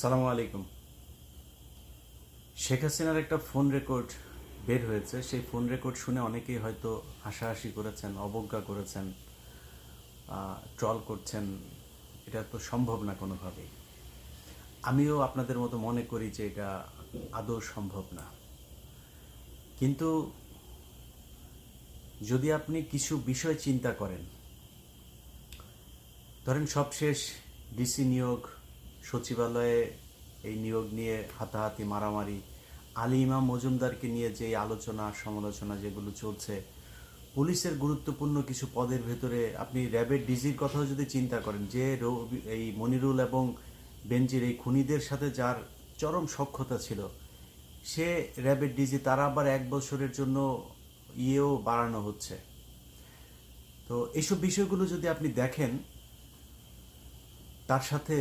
সালামু আলাইকুম। শেখ হাসিনার একটা ফোন রেকর্ড বের হয়েছে। সেই ফোন রেকর্ড শুনে অনেকেই হয়তো হাসাহাসি করেছেন, অবজ্ঞা করেছেন ট্রল করছেন। এটা তো সম্ভব না কোনোভাবেই। আমিও আপনাদের মতো মনে করি যে এটা আদৌ সম্ভব না। কিন্তু যদি আপনি কিছু বিষয় চিন্তা করেন, ধরেন সবশেষ ডিসি নিয়োগ সচিবালয়ে এই নিয়োগ নিয়ে হাতাহাতি মারামারি। আলী ইমাম মজুমদারকে নিয়ে যে আলোচনা, সমালোচনা যেগুলো চলছে, পুলিশের গুরুত্বপূর্ণ কিছু পদের ভেতরে আপনি র্যাবের ডিজির কথাও যদি চিন্তা করেন, যে এই মনিরুল এবং বেঞ্জির এই খুনিদের সাথে যার চরম সক্ষতা ছিল, সে র্যাবের ডিজি, তারা আবার এক বছরের জন্য ইয়েও বাড়ানো হচ্ছে। তো এইসব বিষয়গুলো যদি আপনি দেখেন, তার সাথে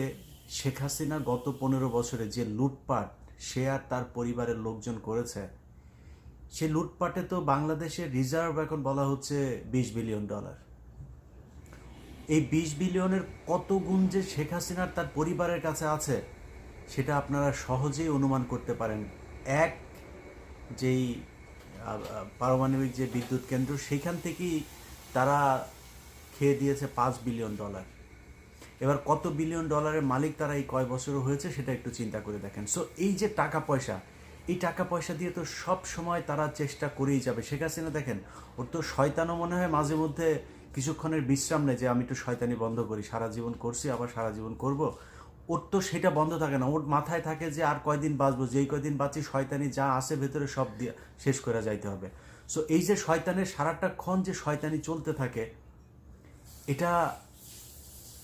শেখ হাসিনা গত পনেরো বছরে যে লুটপাট সে আর তার পরিবারের লোকজন করেছে সে লুটপাটে তো বাংলাদেশের রিজার্ভ এখন বলা হচ্ছে বিশ বিলিয়ন ডলার। এই বিশ বিলিয়নের কত গুণ যে শেখ হাসিনার তার পরিবারের কাছে আছে, সেটা আপনারা সহজেই অনুমান করতে পারেন। এক, যেই পারমাণবিক যে বিদ্যুৎ কেন্দ্র সেখান থেকেই তারা খেয়ে দিয়েছে পাঁচ বিলিয়ন ডলার। এবার কত বিলিয়ন ডলারের মালিক তারা এই কয় বছরও হয়েছে সেটা একটু চিন্তা করে দেখেন। সো এই যে টাকা পয়সা, এই টাকা পয়সা দিয়ে তো সব সময় তারা চেষ্টা করেই যাবে। শেখ হাসিনা দেখেন, ওর তো শয়তানও মনে হয় মাঝে মধ্যে কিছুক্ষণের বিশ্রাম নেই যে, আমি একটু শয়তানি বন্ধ করি, সারা জীবন করছি, আবার সারা জীবন করব। ওর তো সেটা বন্ধ থাকে না। ওর মাথায় থাকে যে, আর কয়দিন বাঁচবো, যেই কয়দিন বাঁচি, শয়তানি যা আছে ভেতরে সব দিয়ে শেষ করে যাইতে হবে। সো এই যে শয়তানের সারাটা ক্ষণ যে শয়তানি চলতে থাকে, এটা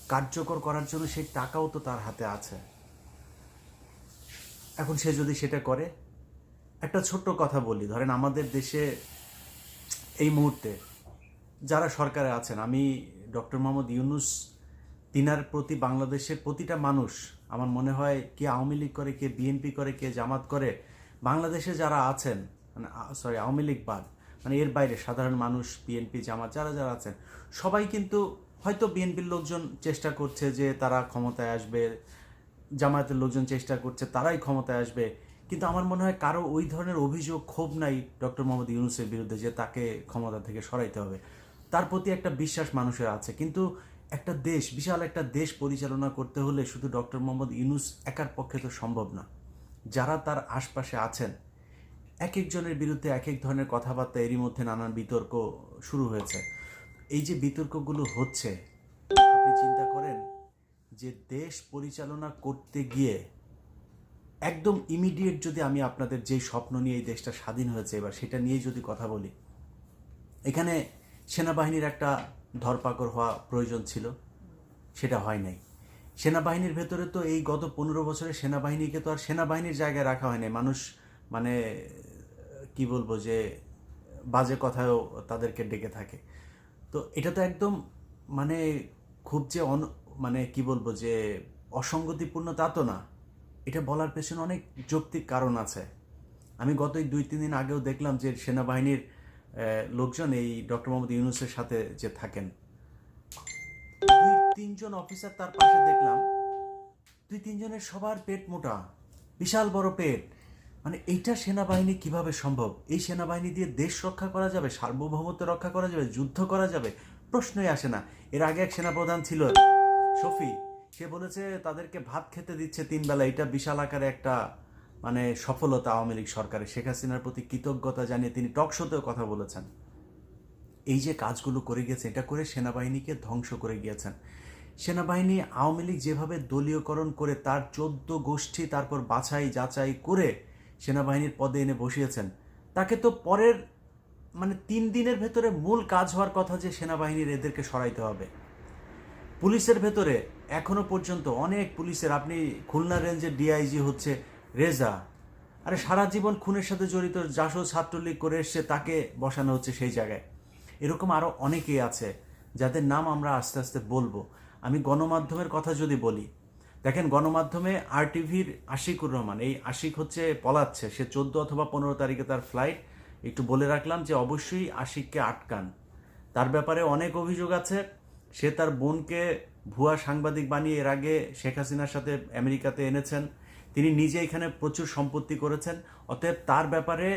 কার্যকর করার জন্য সেই টাকাও তো তার হাতে আছে। এখন সে যদি সেটা করে, একটা ছোট্ট কথা বলি, ধরেন আমাদের দেশে এই মুহূর্তে যারা সরকারে আছেন, আমি ডক্টর মোহাম্মদ ইউনুস, তিনার প্রতি বাংলাদেশের প্রতিটা মানুষ, আমার মনে হয় কে আওয়ামী লীগ করে, কে বিএনপি করে, কে জামাত করে, বাংলাদেশে যারা আছেন মানে সরি আওয়ামী লীগ বাদ মানে এর বাইরে সাধারণ মানুষ, বিএনপি, জামাত, যারা যারা আছেন, সবাই কিন্তু হয়তো বিএনপির লোকজন চেষ্টা করছে যে তারা ক্ষমতায় আসবে, জামায়াতের লোকজন চেষ্টা করছে, তারাই ক্ষমতায় আসবে। কিন্তু আমার মনে হয় কারও ওই ধরনের অভিযোগ ক্ষোভ নাই ডক্টর মোহাম্মদ ইউনুসের বিরুদ্ধে যে তাকে ক্ষমতা থেকে সরাইতে হবে। তার প্রতি একটা বিশ্বাস মানুষের আছে। কিন্তু একটা দেশ, বিশাল একটা দেশ পরিচালনা করতে হলে শুধু ডক্টর মোহাম্মদ ইউনুস একার পক্ষে তো সম্ভব না। যারা তার আশপাশে আছেন এক একজনের বিরুদ্ধে এক এক ধরনের কথাবার্তা এরই মধ্যে নানান বিতর্ক শুরু হয়েছে। এই যে বিতর্কগুলো হচ্ছে, আপনি চিন্তা করেন যে দেশ পরিচালনা করতে গিয়ে একদম ইমিডিয়েট যদি আমি আপনাদের যে স্বপ্ন নিয়ে এই দেশটা স্বাধীন হয়েছে, এবার সেটা নিয়েই যদি কথা বলি। এখানে সেনাবাহিনীর একটা ধরপাকড় হওয়া প্রয়োজন ছিল, সেটা হয় নাই। সেনাবাহিনীর ভেতরে তো এই গত পনেরো বছরে সেনাবাহিনীকে তো আর সেনাবাহিনীর জায়গায় রাখা হয় নাই মানুষ মানে কি বলব যে, বাজে কথাও তাদেরকে ডেকে থাকে। তো এটা তো একদম মানে খুব যে অন মানে কি বলব যে অসঙ্গতিপূর্ণ তা তো না। এটা বলার পেছনে অনেক যৌক্তিক কারণ আছে। আমি গত দুই, তিন দিন আগেও দেখলাম যে সেনাবাহিনীর লোকজন এই ডক্টর মোহাম্মদ ইউনুসের সাথে যে থাকেন। দুই, তিনজন অফিসার তার পাশে দেখলাম। দুই, তিনজনের সবার পেট মোটা, বিশাল বড় পেট। মানে এইটা সেনাবাহিনী কীভাবে সম্ভব? এই সেনাবাহিনী দিয়ে দেশ রক্ষা করা যাবে? সার্বভৌমত্ব রক্ষা করা যাবে? যুদ্ধ করা যাবে? প্রশ্নই আসে না। এর আগে এক সেনাপ্রধান ছিল। শফি, সে বলেছে, তাদেরকে ভাত খেতে দিচ্ছে তিন বেলা। এটা বিশাল আকারে একটা মানে সফলতা আওয়ামী লীগ সরকারের। শেখ হাসিনার প্রতি কৃতজ্ঞতা জানিয়ে তিনি টক শোতেও কথা বলেছেন। এই যে কাজগুলো করে গেছে, এটা করে সেনাবাহিনীকে ধ্বংস করে গিয়েছেন। সেনাবাহিনী আওয়ামী লীগ যেভাবে দলীয়করণ করে, তার চোদ্দ গোষ্ঠী তারপর বাছাই যাচাই করে সেনাবাহিনীর পদে এনে বসিয়েছেন। তাকে তো পরের মানে তিন দিনের ভেতরে মূল কাজ হওয়ার কথা যে সেনাবাহিনীর এদেরকে সরাইতে হবে। পুলিশের ভেতরে এখনও পর্যন্ত অনেক পুলিশের, আপনি খুলনা রেঞ্জের ডিআইজি হচ্ছে রেজা। আরে সারা জীবন খুনের সাথে জড়িত জাসদ ছাত্রলীগ করে এসছে, তাকে বসানো হচ্ছে সেই জায়গায়। এরকম আরও অনেকেই আছে, যাদের নাম আমরা আস্তে আস্তে বলব। আমি গণমাধ্যমের কথা যদি বলি দেখেন, গণমাধ্যমে আর টিভির আশিকুর রহমান, এই আশিক হচ্ছে পলাচ্ছে। সে চোদ্দ অথবা পনেরো তারিখে তার ফ্লাইট একটু বলে রাখলাম যে, অবশ্যই আশিককে আটকান। তার ব্যাপারে অনেক অভিযোগ আছে। সে তার বোনকে ভুয়া সাংবাদিক বানিয়ে এর আগে শেখ হাসিনার সাথে আমেরিকাতে এনেছেন। তিনি নিজে এখানে প্রচুর সম্পত্তি করেছেন। অতএব তার ব্যাপারে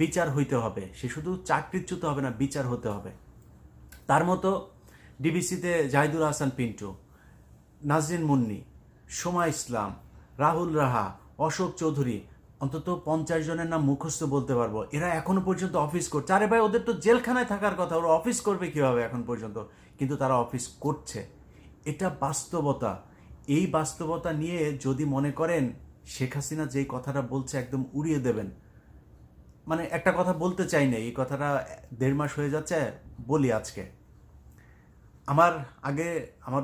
বিচার হইতে হবে। সে শুধু চাকরিচ্যুত হবে না, বিচার হতে হবে। তার মতো ডিবিসিতে জাহিদুল হাসান পিন্টু, নাজরিন মুন্নি সোমা ইসলাম, রাহুল রাহা, অশোক চৌধুরী, অন্তত পঞ্চাশ জনের নাম মুখস্থ বলতে পারব। এরা এখনও পর্যন্ত অফিস করছে আরে ভাই, ওদের তো জেলখানায় থাকার কথা, ওরা অফিস করবে কীভাবে এখন পর্যন্ত? কিন্তু তারা অফিস করছে। এটা বাস্তবতা। এই বাস্তবতা নিয়ে যদি মনে করেন, শেখ হাসিনা যেই কথাটা বলছে একদম উড়িয়ে দেবেন। মানে একটা কথা বলতে চাই না, এই কথাটা দেড় মাস হয়ে যাচ্ছে, বলি আজকে। আমার আগে, আমার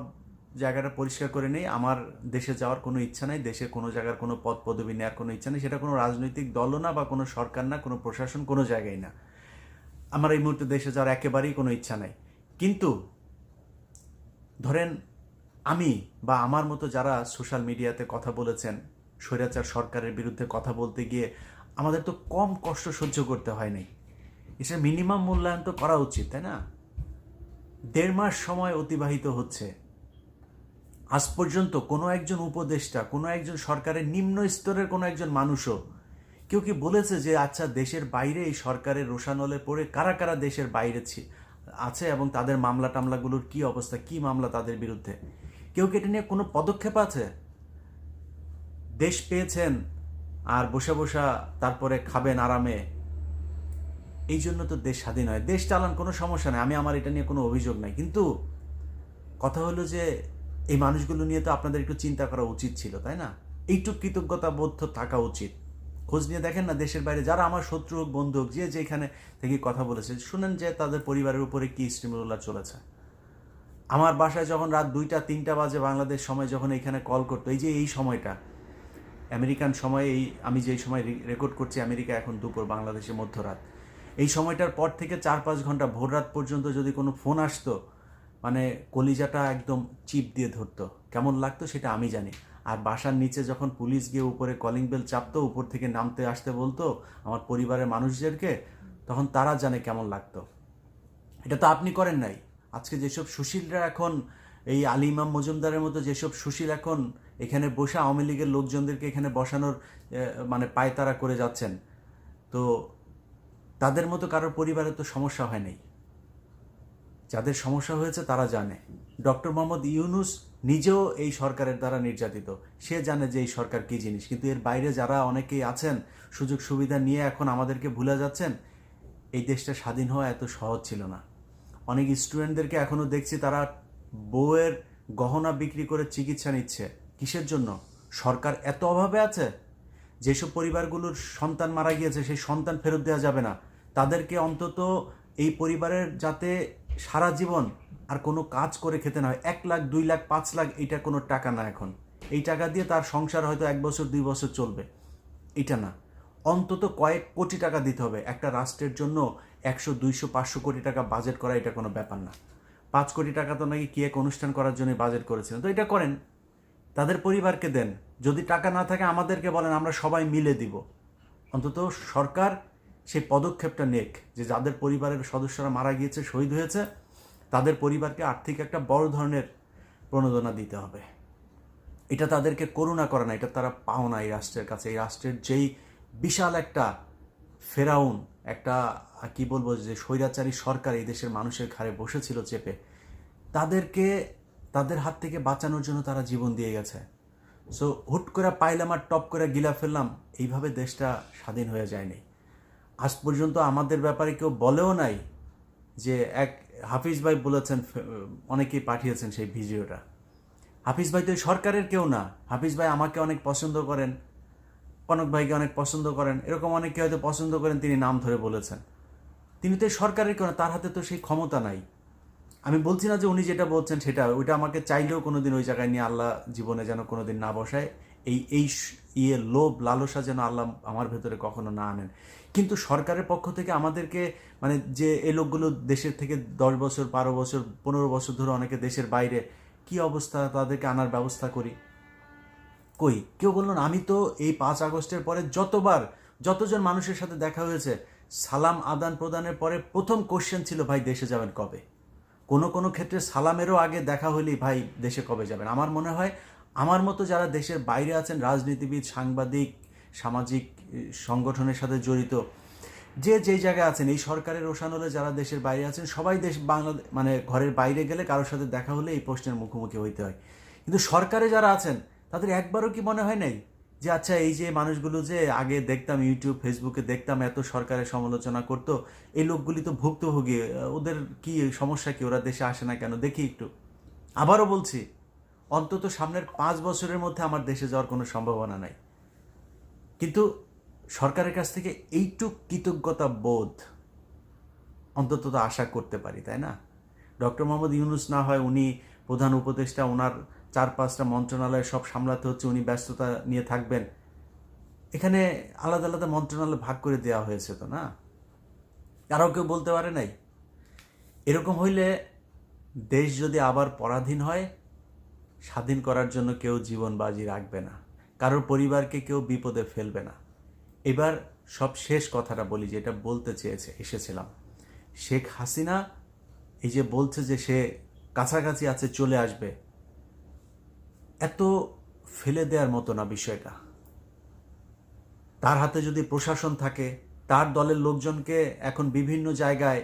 জায়গাটা পরিষ্কার করে নেই। আমার দেশে যাওয়ার কোনো ইচ্ছা নাই, দেশের কোনো জায়গার কোনো পদ পদবি নেওয়ার কোনো ইচ্ছা নেই। সেটা কোনো রাজনৈতিক দলও না বা কোনো সরকার না, কোনো প্রশাসন কোনো জায়গায় না। আমার এই মুহূর্তে দেশে যাওয়ার একেবারেই কোনো ইচ্ছা নাই। কিন্তু ধরেন আমি বা আমার মতো যারা সোশ্যাল মিডিয়াতে কথা বলেছেন, স্বৈরাচার সরকারের বিরুদ্ধে কথা বলতে গিয়ে আমাদের তো কম কষ্ট সহ্য করতে হয় নাই। এসে মিনিমাম মূল্যায়ন তো করা উচিত, তাই না? দেড় মাস সময় অতিবাহিত হচ্ছে। আজ পর্যন্ত কোনো একজন উপদেষ্টা, কোনো একজন সরকারের নিম্ন স্তরের কোনো একজন মানুষও কেউ কি বলেছে যে আচ্ছা দেশের বাইরে এই সরকারের রোশানলে পড়ে কারা কারা দেশের বাইরে আছে এবং তাদের মামলা টামলাগুলোর কি অবস্থা, কি মামলা তাদের বিরুদ্ধে? কেউ কি এটা নিয়ে কোনো পদক্ষেপ আছে? দেশ পেয়েছেন আর বসে বসা তারপরে খাবেন আরামে। এই জন্য তো দেশ স্বাধীন হয়। দেশ চালান কোনো সমস্যা নেই। আমি, আমার এটা নিয়ে কোনো অভিযোগ নাই। কিন্তু কথা হলো যে এই মানুষগুলো নিয়ে তো আপনাদের একটু চিন্তা করা উচিত ছিল, তাই না? এইটুক কৃতজ্ঞতা বোধ থাকা উচিত। খোঁজ নিয়ে দেখেন না, দেশের বাইরে যারা আমার শত্রু হোক, বন্ধু হোক, যে যেখানে থেকে কথা বলেছে, শুনেন যে তাদের পরিবারের উপরে কি স্টিমুলার চলেছে। আমার বাসায় যখন রাত দুইটা, তিনটা বাজে বাংলাদেশ সময় যখন এখানে কল করতো, এই যে এই সময়টা, আমেরিকান সময়ে এই, আমি যেই সময় রেকর্ড করছি, আমেরিকা এখন দুপুর, বাংলাদেশে মধ্যরাত। এই সময়টার পর থেকে চার পাঁচ ঘণ্টা ভোর রাত পর্যন্ত যদি কোনো ফোন আসতো মানে কলিজাটা একদম চিপ দিয়ে ধরতো। কেমন লাগতো সেটা আমি জানি। আর বাসার নিচে যখন পুলিশ গিয়ে উপরে কলিং বেল চাপতো, উপর থেকে নামতে আসতে বলতো আমার পরিবারের মানুষদেরকে, তখন তারা জানে কেমন লাগতো। এটা তো আপনি করেন নাই। আজকে যেসব সুশীলরা এখন এই আলী ইমাম মজুমদারের মতো যেসব সুশীল এখন এখানে বসে আওয়ামী লীগের লোকজনদেরকে এখানে বসানোর মানে পায়তারা করে যাচ্ছেন, তো তাদের মতো কারোর পরিবারে তো সমস্যা হয় নাই। যাদের সমস্যা হয়েছে তারা জানে। ডক্টর মোহাম্মদ ইউনুস নিজেও এই সরকারের দ্বারা নির্যাতিত। সে জানে যে এই সরকার কী জিনিস। কিন্তু এর বাইরে যারা অনেকেই আছেন, সুযোগ সুবিধা নিয়ে এখন আমাদেরকে ভুলে যাচ্ছেন, এই দেশটা স্বাধীন হওয়া এত সহজ ছিল না। অনেক স্টুডেন্টদেরকে এখনও দেখছি তারা বউয়ের গহনা বিক্রি করে চিকিৎসা নিচ্ছে। কিসের জন্য? সরকার এত অভাবে আছে? যেসব পরিবারগুলোর সন্তান মারা গিয়েছে, সেই সন্তান ফেরত দেওয়া যাবে না। তাদেরকে অন্তত এই পরিবারের যাতে সারা জীবন আর কোনো কাজ করে খেতে না হয়। এক লাখ, দুই লাখ, পাঁচ লাখ, এইটা কোনো টাকা না এখন। এই টাকা দিয়ে তার সংসার হয়তো এক বছর, দুই বছর চলবে। এটা না। অন্তত কয়েক কোটি টাকা দিতে হবে। একটা রাষ্ট্রের জন্য একশো, দুইশো, পাঁচশো কোটি টাকা বাজেট করা এটা কোনো ব্যাপার না। পাঁচ কোটি টাকা তো নাকি কি এক অনুষ্ঠান করার জন্য বাজেট করেছিলেন তো এটা করেন। তাদের পরিবারকে দেন। যদি টাকা না থাকে আমাদেরকে বলেন, আমরা সবাই মিলে দিব। অন্তত সরকার সেই পদক্ষেপটা নেক যে যাদের পরিবারের সদস্যরা মারা গিয়েছে, শহীদ হয়েছে, তাদের পরিবারকে আর্থিক একটা বড় ধরনের প্রণোদনা দিতে হবে। এটা তাদেরকে করুণা করে না, এটা তারা পাও না এই রাষ্ট্রের কাছে। এই রাষ্ট্রের যেই বিশাল একটা ফেরাউন, একটা, কি বলব, যে স্বৈরাচারী সরকার এই দেশের মানুষের ঘাড়ে বসেছিল চেপে, তাদেরকে, তাদের হাত থেকে বাঁচানোর জন্য তারা জীবন দিয়ে গেছে। সো হুট করে পাইলাম আর টপ করে গিলা ফেললাম, এইভাবে দেশটা স্বাধীন হয়ে যায়নি। আজ পর্যন্ত আমাদের ব্যাপারে কেউ বলেও নাই যে এক হাফিজ ভাই বলেছেন, অনেকেই পাঠিয়েছেন সেই ভিডিওটা। হাফিজ ভাই তো সরকারের কেউ না। হাফিজ ভাই আমাকে অনেক পছন্দ করেন, কনক ভাইকে অনেক পছন্দ করেন, এরকম অনেকে হয়তো পছন্দ করেন, তিনি নাম ধরে বলেছেন। তিনি তো সরকারের কেউ না, তার হাতে তো সেই ক্ষমতা নাই। আমি বলছি না যে উনি যেটা বলছেন সেটা, ওইটা আমাকে চাইলেও কোনোদিন ওই জায়গায় নিয়ে আল্লাহ জীবনে যেন কোনোদিন না বসায়। এই এই ইয়ে লোভ, লালসা যেন আল্লাহ আমার ভেতরে কখনো না আনেন। কিন্তু সরকারের পক্ষ থেকে আমাদেরকে মানে যে এই লোকগুলো দেশের থেকে দশ বছর, বারো বছর, পনেরো বছর ধরে অনেকে দেশের বাইরে, কি অবস্থা তাদেরকে আনার ব্যবস্থা করি? কই? কেউ বলল আমি তো এই পাঁচ আগস্টের পরে যতবার, যতজন মানুষের সাথে দেখা হয়েছে, সালাম আদান প্রদানের পরে প্রথম কোশ্চেন ছিল, ভাই, দেশে যাবেন কবে? কোনো কোনো ক্ষেত্রে সালামেরও আগে দেখা হলেই, ভাই, দেশে কবে যাবেন? আমার মনে হয় আমার মতো যারা দেশের বাইরে আছেন, রাজনীতিবিদ, সাংবাদিক, সামাজিক সংগঠনের সাথে জড়িত, যে যেই জায়গায় আছেন, এই সরকারের ওসানলে যারা দেশের বাইরে আছেন, সবাই দেশ বাংলা মানে ঘরের বাইরে গেলে কারোর সাথে দেখা হলে এই প্রশ্নের মুখোমুখি হইতে হয়। কিন্তু সরকারে যারা আছেন, তাদের একবারও কি মনে হয় নাই? যে আচ্ছা এই যে মানুষগুলো যে আগে দেখতাম ইউটিউব, ফেসবুকে দেখতাম এত সরকারের সমালোচনা করতো, এই লোকগুলি তো ভুক্তভোগী ওদের কি সমস্যা কি? ওরা দেশে আসে না কেন? দেখি একটু। আবারও বলছি অন্তত সামনের পাঁচ বছরের মধ্যে আমার দেশে যাওয়ার কোনো সম্ভাবনা নাই। কিন্তু সরকারের কাছ থেকে এইটুক কৃতজ্ঞতা বোধ অন্তত তো আশা করতে পারি, তাই না? ডক্টর মোহাম্মদ ইউনুস না হয় উনি প্রধান উপদেষ্টা ওনার চার পাঁচটা মন্ত্রণালয় সব সামলাতে হচ্ছে, উনি ব্যস্ততা নিয়ে থাকবেন। এখানে আলাদা আলাদা মন্ত্রণালয় ভাগ করে দেওয়া হয়েছে তো, না? কারও কেউ বলতে পারে নাই? এরকম হইলে দেশ যদি আবার পরাধীন হয় স্বাধীন করার জন্য কেউ জীবন বাজি রাখবে না। কারোর পরিবারকে কেউ বিপদে ফেলবে না। এবার সব শেষ কথাটা বলি, যেটা বলতে চেয়েছে, এসেছিলাম। শেখ হাসিনা এই যে বলছে যে সে কাছাকাছি আছে, চলে আসবে, এত ফেলে দেওয়ার মতো না বিষয়টা। তার হাতে যদি প্রশাসন থাকে, তার দলের লোকজনকে এখন বিভিন্ন জায়গায়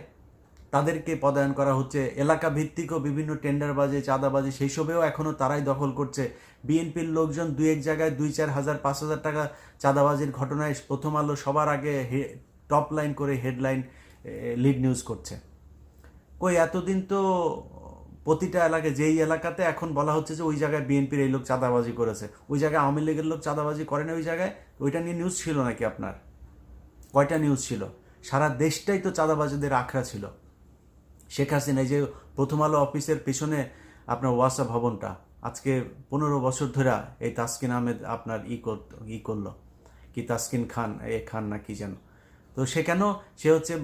তাদেরকে পদায়ন করা হচ্ছে। এলাকা ভিত্তিকও বিভিন্ন টেন্ডারবাজি, চাঁদাবাজি সেই সবেও এখনও তারাই দখল করছে। বিএনপির লোকজন দুই এক জায়গায় দুই চার হাজার পাঁচ হাজার টাকা চাঁদাবাজির ঘটনায় প্রথম আলো সবার আগে টপ লাইন করে হেডলাইন লিড নিউজ করছে। কই, এতদিন তো প্রতিটা এলাকায়, যেই এলাকাতে এখন বলা হচ্ছে যে ওই জায়গায় বিএনপির এই লোক চাঁদাবাজি করেছে। ওই জায়গায় আওয়ামী লীগের লোক চাঁদাবাজি করে না ওই জায়গায়? ওইটা নিয়ে নিউজ ছিল নাকি আপনার? কয়টা নিউজ ছিল? সারা দেশটাই তো চাঁদাবাজিদের আখড়া ছিল। শেখ হাসিনা যে প্রথম আলো অফিসের পিছনে আপনার ওয়াসা ভবনটা, আজকে পনেরো বছর ধরে এই তাসকিন আহমেদ আপনার ই ই করল। কি তাসকিন খান, এ খান না কি যেন। তো সে কেন, সে হচ্ছে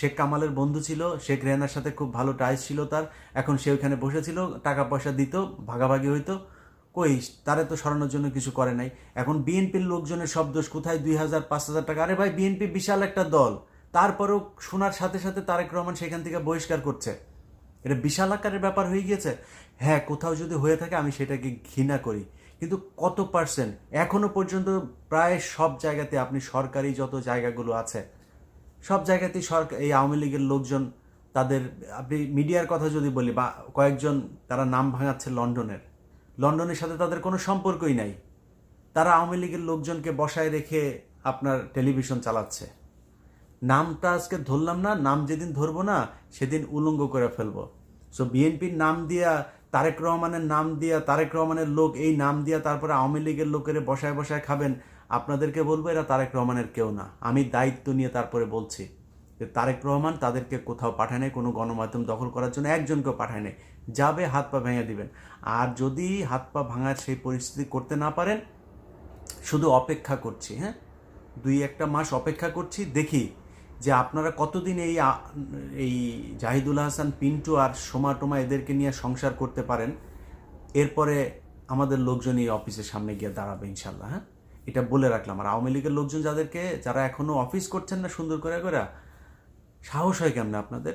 শেখ কামালের বন্ধু ছিল, শেখ রেহানার সাথে খুব ভালো টাইস ছিল তার, এখন সে ওখানে বসেছিল টাকা পয়সা দিত, ভাগাভাগি হইতো। কই, তারে তো সরানোর জন্য কিছু করে নাই। এখন বিএনপির লোকজনের সব দোষ কোথায়? দুই হাজার পাঁচ হাজার টাকা। আরে ভাই, বিএনপি বিশাল একটা দল। তারপরেও শোনার সাথে সাথে তারেক রহমান সেখান থেকে বহিষ্কার করছে। এটা বিশাল আকারের ব্যাপার হয়ে গিয়েছে। হ্যাঁ কোথাও যদি হয়ে থাকে, আমি সেটাকে ঘৃণা করি। কিন্তু কত পার্সেন্ট এখনও পর্যন্ত প্রায় সব জায়গাতে আপনি সরকারি যত জায়গাগুলো আছে, সব জায়গাতেই সরকার এই আওয়ামী লীগের লোকজন তাদের, আপনি মিডিয়ার কথা যদি বলি, বা কয়েকজন তারা নাম ভাঙাচ্ছে লন্ডনের। লন্ডনের সাথে তাদের কোনো সম্পর্কই নাই। তারা আওয়ামী লীগের লোকজনকে বসায় রেখে আপনার টেলিভিশন চালাচ্ছে। নামটা আজকে ধরলাম না, নাম যেদিন ধরবো না, সেদিন উলঙ্গ করে ফেলব। সো বিএনপির নাম দিয়া, তারেক রহমানের নাম দিয়া, তারেক রহমানের লোক এই নাম দিয়া তারপরে আওয়ামী লীগের লোকের বসায় বসায় খাবেন, আপনাদেরকে বলব এরা তারেক রহমানের কেউ না। আমি দায়িত্ব নিয়ে তারপরে বলছি যে তারেক রহমান তাদেরকে কোথাও পাঠায় নাই, কোনো গণমাধ্যম দখল করার জন্য একজনকেও পাঠায় যাবে, হাত পা ভেঙে দিবেন। আর যদি হাত পা ভাঙার সেই পরিস্থিতি করতে না পারেন, শুধু অপেক্ষা করছি হ্যাঁ? দুই একটা মাস অপেক্ষা করছি, দেখি যে আপনারা কতদিন এই এই জাহিদুল হাসান, পিন্টু আর সোমা টোমা এদেরকে নিয়ে সংসার করতে পারেন? এরপরে আমাদের লোকজন এই অফিসের সামনে গিয়ে দাঁড়াবে ইনশাল্লাহ হ্যাঁ? এটা বলে রাখলাম। আর আওয়ামী লীগের লোকজন যাদেরকে, যারা এখনও অফিস করছেন না সুন্দর করে করে সাহস হয় কেমন আপনাদের?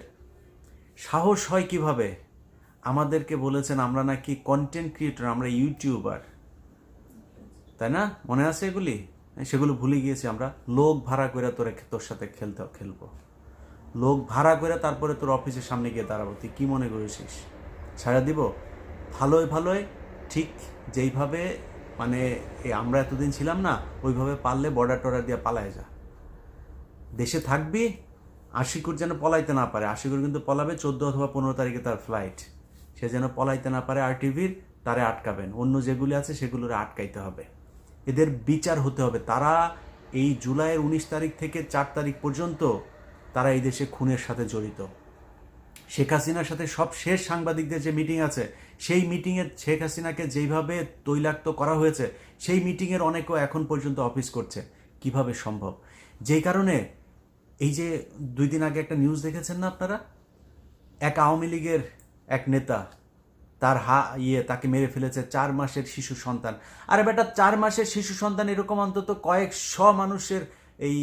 সাহস হয় কীভাবে? আমাদেরকে বলেছেন, আমরা নাকি কন্টেন্ট ক্রিয়েটর আমরা ইউটিউবার তাই না? মনে আছে এগুলি? সেগুলো ভুলে গিয়েছি আমরা। লোক ভাড়া করে তোরে তোর সাথে খেলতে খেলব। লোক ভাড়া করে তারপরে তোর অফিসের সামনে গিয়ে দাঁড়াবো। তুই কী মনে করেছিস ছাড়া দিব? ভালোই ভালোই ঠিক যেইভাবে মানে আমরা এতদিন ছিলাম না, ওইভাবে পারলে বর্ডার টর্ডার দিয়ে পালায় যা। দেশে থাকবি, আশিকুর যেন পলাইতে না পারে। আশিকুর কিন্তু পলাবে চোদ্দ অথবা পনেরো তারিখে তার ফ্লাইট সে যেন পলাইতে না পারে আর টিভির, তারে আটকাবেন। অন্য যেগুলি আছে সেগুলোরে আটকাইতে হবে। এদের বিচার হতে হবে। তারা এই জুলাইয়ের উনিশ তারিখ থেকে চার তারিখ পর্যন্ত তারা এই দেশে খুনের সাথে জড়িত। শেখ হাসিনার সাথে সব শেষ সাংবাদিকদের যে মিটিং আছে, সেই মিটিংয়ে শেখ হাসিনাকে যেইভাবে তৈলাক্ত করা হয়েছে, সেই মিটিংয়ের অনেকেও এখন পর্যন্ত অফিস করছে। কীভাবে সম্ভব? যেই কারণে এই যে দুই দিন আগে একটা নিউজ দেখেছেন না আপনারা? এক আওয়ামী লীগের এক নেতা তার হা ইয়ে তাকে মেরে ফেলেছে চার মাসের শিশু সন্তান। আরে বেটা, চার মাসের শিশু সন্তান এরকম অন্তত কয়েক শ মানুষের এই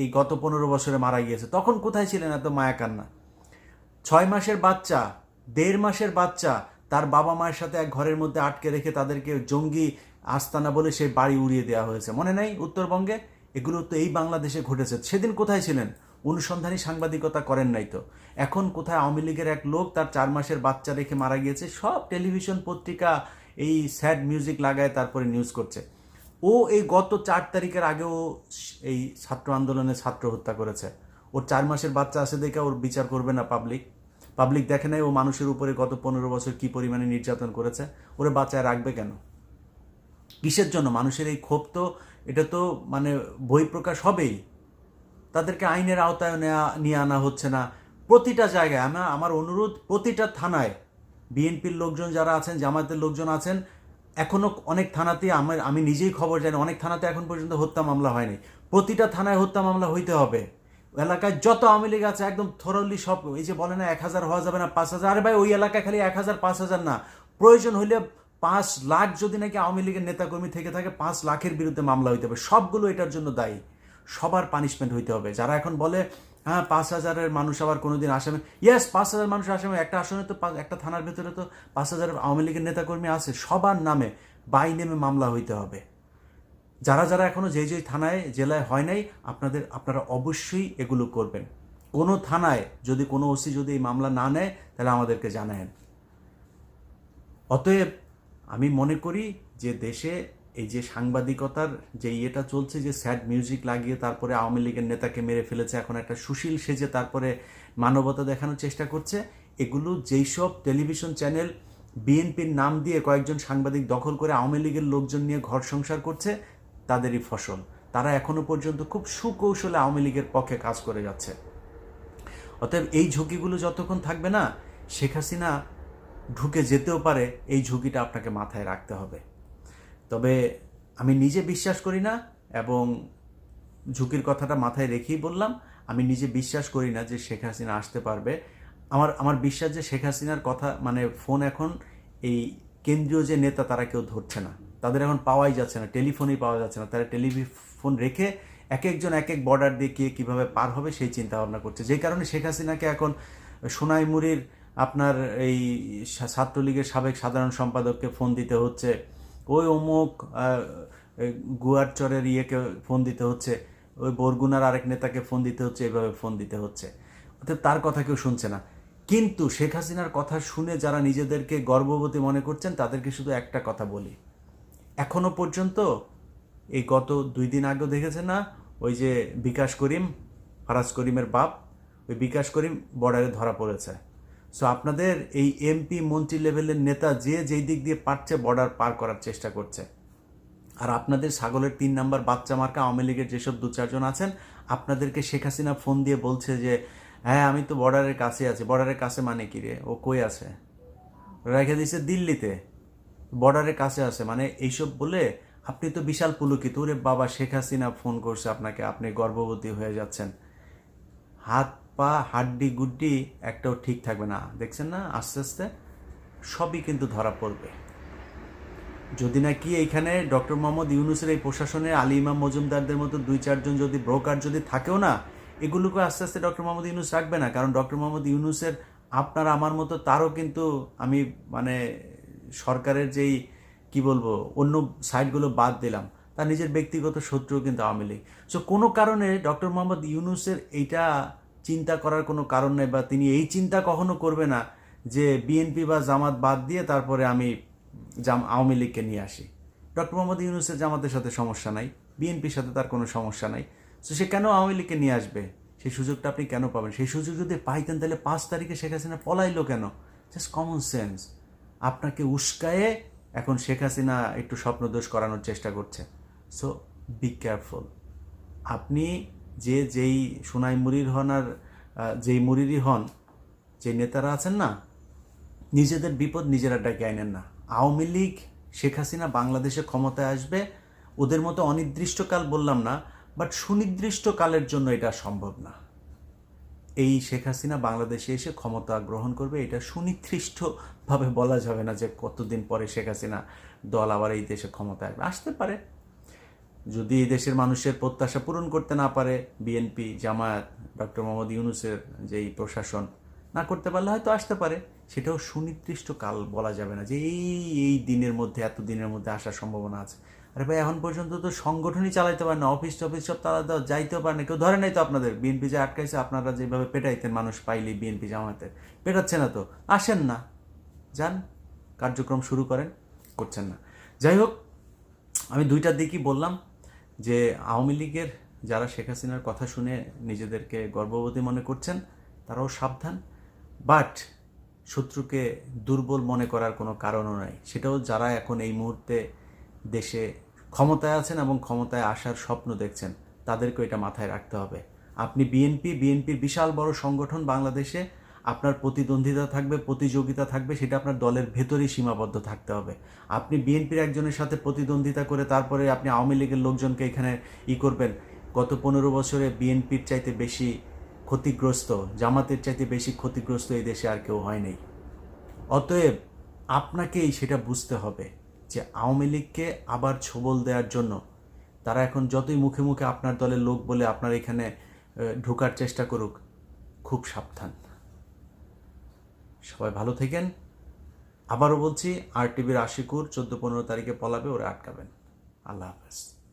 এই গত পনেরো বছরে মারা গিয়েছে। তখন কোথায় ছিলেন এত মায়া কান্না ছয় মাসের বাচ্চা, দেড় মাসের বাচ্চা, তার বাবা মায়ের সাথে এক ঘরের মধ্যে আটকে রেখে তাদেরকে জঙ্গি আস্তানা বলে সেই বাড়ি উড়িয়ে দেওয়া হয়েছে। মনে নাই উত্তরবঙ্গে? এগুলো তো এই বাংলাদেশে ঘটেছে। সেদিন কোথায় ছিলেন? অনুসন্ধানী সাংবাদিকতা করেন নাই তো। এখন কোথায় আওয়ামী লীগের এক লোক তার চার মাসের বাচ্চা রেখে মারা গিয়েছে, সব টেলিভিশন পত্রিকা এই স্যাড মিউজিক লাগায় তারপরে নিউজ করছে। ও এই গত চার তারিখের আগেও এই ছাত্র আন্দোলনে ছাত্র হত্যা করেছে। ওর চার মাসের বাচ্চা আছে দেখে ওর বিচার করবে না পাবলিক পাবলিক দেখে নাই ও মানুষের উপরে গত পনেরো বছর কি পরিমাণে নির্যাতন করেছে। ওরে বাচ্চায় রাখবে কেন? কিসের জন্য? মানুষের এই ক্ষোভ তো, এটা তো মানে বই প্রকাশ হবেই। তাদেরকে আইনের আওতায় নেওয়া নিয়ে আনা হচ্ছে না। প্রতিটা জায়গায় আমার আমার অনুরোধ, প্রতিটা থানায়, বিএনপির লোকজন যারা আছেন, জামায়াতের লোকজন আছেন এখনও অনেক থানাতে আমার, আমি নিজেই খবর জানি, অনেক থানাতে এখন পর্যন্ত হত্যা মামলা হয়নি। প্রতিটা থানায় হত্যা মামলা হইতে হবে। এলাকায় যত আওয়ামী লীগ আছে, একদম থরলি সব, এই যে বলে না, এক হাজার হওয়া যাবে না, পাঁচ হাজার, আরে ভাই, ওই এলাকায় খালি এক হাজার, পাঁচ হাজার না। প্রয়োজন হইলে পাঁচ লাখ যদি নাকি আওয়ামী লীগের নেতাকর্মী থেকে থাকে, পাঁচ লাখের বিরুদ্ধে মামলা হইতে হবে। সবগুলো এটার জন্য দায়ী। সবার পানিশমেন্ট হইতে হবে। যারা এখন বলে হ্যাঁ পাঁচ হাজারের মানুষ আবার কোনোদিন আসামে ইয়েস পাঁচ হাজার মানুষ আসামে একটা আসনে তো একটা থানার ভেতরে তো পাঁচ হাজার আওয়ামী লীগের নেতাকর্মী আছে। সবার নামে বাই নেমে মামলা হইতে হবে। যারা যারা এখনও যে যে থানায়, জেলায় হয় নাই, আপনাদের, আপনারা অবশ্যই এগুলো করবেন। কোনো থানায় যদি, কোনো ওসি যদি এই মামলা না নেয়, তাহলে আমাদেরকে জানায়েন। অতএব আমি মনে করি যে দেশে এই যে সাংবাদিকতার যে ইয়েটা চলছে, যে স্যাড মিউজিক লাগিয়ে তারপরে আওয়ামী লীগের নেতাকে মেরে ফেলেছে, এখন একটা সুশীল সেজে তারপরে মানবতা দেখানোর চেষ্টা করছে, এগুলো যেই সব টেলিভিশন চ্যানেল বিএনপির নাম দিয়ে কয়েকজন সাংবাদিক দখল করে আওয়ামী লীগের লোকজন নিয়ে ঘর সংসার করছে, তাদেরই ফসল। তারা এখনও পর্যন্ত খুব সুকৌশলে আওয়ামী লীগের পক্ষে কাজ করে যাচ্ছে। অতএব এই ঝুঁকিগুলো যতক্ষণ থাকবে না, শেখ হাসিনা ঢুকে যেতেও পারে, এই ঝুঁকিটা আপনাকে মাথায় রাখতে হবে। তবে আমি নিজে বিশ্বাস করি না এবং ঝুঁকির কথাটা মাথায় রেখেই বললাম, আমি নিজে বিশ্বাস করি না যে শেখ হাসিনা আসতে পারবে। আমার আমার বিশ্বাস যে শেখ হাসিনার কথা মানে ফোন এখন এই কেন্দ্রীয় যে নেতা, তারা কেউ ধরছে না। তাদের এখন পাওয়াই যাচ্ছে না, টেলিফোনই পাওয়া যাচ্ছে না। তারা টেলিফোন রেখে এক একজন এক এক বর্ডার দিয়ে কে কীভাবে পার হবে সেই চিন্তা ভাবনা করছে। যে কারণে শেখ হাসিনাকে এখন সোনাইমুড়ির আপনার এই ছাত্রলীগের সাবেক সাধারণ সম্পাদককে ফোন দিতে হচ্ছে। ওই অমুক গুয়ার চরের ইয়েকে ফোন দিতে হচ্ছে, ওই বরগুনার আরেক নেতাকে ফোন দিতে হচ্ছে, এভাবে ফোন দিতে হচ্ছে। অর্থাৎ তার কথা কেউ শুনছে না। কিন্তু শেখ হাসিনার কথা শুনে যারা নিজেদেরকে গর্ভবতী মনে করছেন, তাদেরকে শুধু একটা কথা বলি। এখনও পর্যন্ত এই গত দুই দিন আগেও দেখেছে না, ওই যে বিকাশ করিম, ফারাজ করিমের বাপ, ওই বিকাশ করিম বর্ডারে ধরা পড়েছে। সো আপনাদের এই এমপি মন্ত্রী লেভেলের নেতা যে যেই দিক দিয়ে পারছে বর্ডার পার করার চেষ্টা করছে। আর আপনাদের ছাগলের তিন নাম্বার বাচ্চা মার্কা আওয়ামী লীগের যেসব দু চারজন আছেন, আপনাদেরকে শেখ হাসিনা ফোন দিয়ে বলছে যে হ্যাঁ আমি তো বর্ডারের কাছে আছি। বর্ডারের কাছে মানে কি রে? ও কই আছে? রেখে দিছে দিল্লিতে। বর্ডারের কাছে আছে। মানে এইসব বলে আপনি তো বিশাল পুলকিত। ওরে বাবা, শেখ হাসিনা ফোন করছে আপনাকে। আপনি গর্ভবতী হয়ে যাচ্ছেন। হাত পা, হাড্ডি, গুড্ডি একটাও ঠিক থাকবে না। দেখছেন না? আস্তে আস্তে সবই কিন্তু ধরা পড়বে। যদি নাকি এইখানে ডক্টর মোহাম্মদ ইউনুসের এই প্রশাসনে আলী ইমাম মজুমদারদের মতো দুই, চারজন যদি ব্রোকার যদি থাকেও না, এগুলোকে আস্তে আস্তে ডক্টর মোহাম্মদ ইউনুস রাখবে না। কারণ ডক্টর মোহাম্মদ ইউনুসের আপনার, আমার মতো তারও কিন্তু আমি মানে সরকারের যেই, কি বলব, অন্য সাইডগুলো বাদ দিলাম। তার নিজের ব্যক্তিগত শত্রু কিন্তু আওয়ামী লীগ। সো কোনো কারণে ডক্টর মোহাম্মদ ইউনুসের এইটা চিন্তা করার কোনো কারণ নেই বা তিনি এই চিন্তা কখনো করবে না যে বিএনপি বা জামাত বাদ দিয়ে তারপরে আমি জাম, আওয়ামী লীগকে নিয়ে আসি। ডক্টর মোহাম্মদ ইউনুসের জামাতের সাথে সমস্যা নাই, বিএনপির সাথে তার কোনো সমস্যা নাই। তো সে কেন আওয়ামী লীগকে নিয়ে আসবে? সেই সুযোগটা আপনি কেন পাবেন? সেই সুযোগ যদি পাইতেন তাহলে পাঁচ তারিখে শেখ হাসিনা পলাইলো কেন? জাস্ট কমন সেন্স আপনাকে উস্কায়ে এখন শেখ হাসিনা একটু স্বপ্নদোষ করানোর চেষ্টা করছে। সো বি কেয়ারফুল আপনি যে যেই সোনাই মুড়ির হন আর যেই মুড়িরই হন, যে নেতারা আছেন না, নিজেদের বিপদ নিজেরা ডেকে আনেন না। আওয়ামী লীগ, শেখ হাসিনা বাংলাদেশে ক্ষমতায় আসবে, ওদের মতো অনির্দিষ্টকাল বললাম না, বাট সুনির্দিষ্টকালের জন্য এটা সম্ভব না। এই শেখ হাসিনা বাংলাদেশে এসে ক্ষমতা গ্রহণ করবে, এটা সুনির্দিষ্টভাবে বলা যাবে না যে কতদিন পরে শেখ হাসিনা দল আবার এই দেশে ক্ষমতায় আসবে। আসতে পারে। যদি এই দেশের মানুষের প্রত্যাশা পূরণ করতে না পারে বিএনপি জামায়াত, ডক্টর মোহাম্মদ ইউনুসের যেই প্রশাসন, না করতে পারলে হয়তো আসতে পারে। সেটাও সুনির্দিষ্ট কাল বলা যাবে না যে এই এই দিনের মধ্যে এত দিনের মধ্যে আসার সম্ভাবনা আছে। আরে ভাই, এখন পর্যন্ত তো সংগঠনই চালাইতে পারে না, অফিস টফিস সব তারা তো যাইতেও পারে না, কেউ ধরে নাই তো আপনাদের। বিএনপি যে আটকাইছে, আপনারা যেভাবে পেটাইতেন মানুষ পাইলি বিএনপি জামাতের পেটাচ্ছে না তো, আসেন না, যান, কার্যক্রম শুরু করেন, করছেন না। যাই হোক, আমি দুইটার দিকই বললাম যে আওয়ামী লীগের যারা শেখ হাসিনার কথা শুনে নিজেদেরকে গর্ভবতী মনে করছেন, তারাও সাবধান। বাট শত্রুকে দুর্বল মনে করার কোনো কারণও নাই। সেটাও যারা এখন এই মুহূর্তে দেশে ক্ষমতায় আছেন এবং ক্ষমতায় আসার স্বপ্ন দেখছেন তাদেরকে এটা মাথায় রাখতে হবে। আপনি বিএনপি, বিএনপির বিশাল বড় সংগঠন বাংলাদেশে আপনার প্রতিদ্বন্দ্বিতা থাকবে, প্রতিযোগিতা থাকবে, সেটা আপনার দলের ভেতরেই সীমাবদ্ধ থাকতে হবে। আপনি বিএনপির একজনের সাথে প্রতিদ্বন্দ্বিতা করে তারপরে আপনি আওয়ামী লীগের লোকজনকে এখানে ই করবেন। গত পনেরো বছরে বিএনপির চাইতে বেশি ক্ষতিগ্রস্ত, জামাতের চাইতে বেশি ক্ষতিগ্রস্ত এই দেশে আর কেউ হয়নি অতএব আপনাকেই সেটা বুঝতে হবে যে আওয়ামী লীগকে আবার ছবল দেওয়ার জন্য তারা এখন যতই মুখে মুখে আপনার দলের লোক বলে আপনার এখানে ঢোকার চেষ্টা করুক, খুব সাবধান। সবাই ভালো থেকেন। আবারও বলছি, আর টিভির আশিকুর চোদ্দ পনেরো তারিখে পলাবে, ওরা আটকাবেন। আল্লাহ হাফেজ।